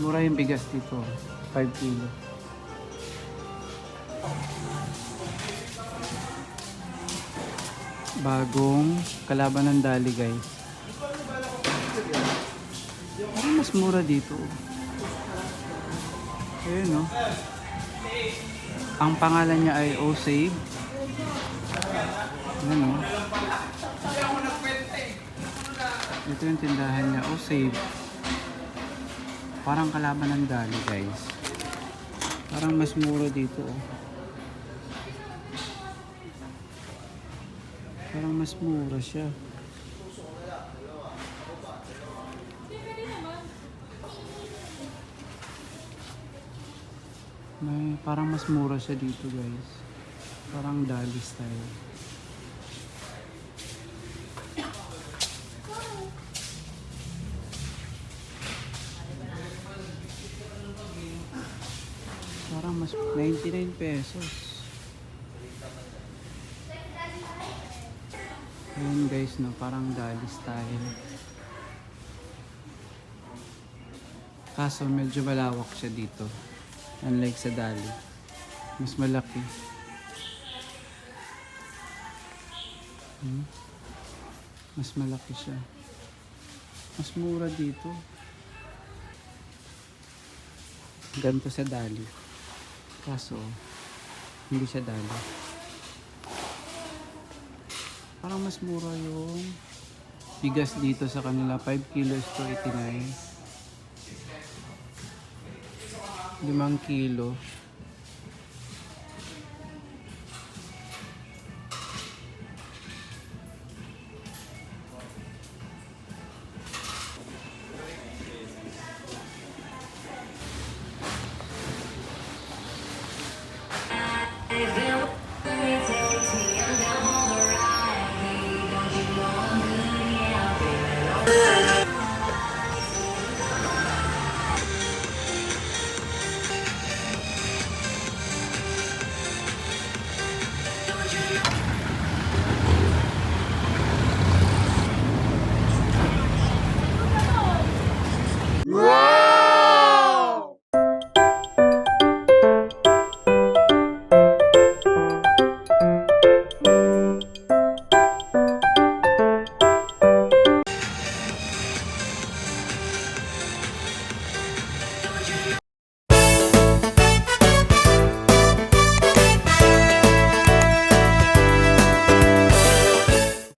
mura yung bigas dito. 5 kilo. Bagong kalaban ng dali guys. Parang mas mura dito. Ayun no. Ang pangalan niya ay O Save. Ayan no. Ito yung tindahan niya. O Save. Parang kalaban ng dali guys. Parang mas mura dito oh. Parang mas mura siya. May parang mas mura siya dito guys. Parang dali style. Parang mas 99 pesos. Ayun guys no, parang dali style. Kaso medyo malawak siya dito. Unlike sa dali. Mas malaki. Hmm? Mas malaki siya. Mas mura dito. Ganito sa dali. Kaso, hindi siya dali. Parang mas mura yung bigas dito sa kanila. 5 kilos to 89. 5 kilo.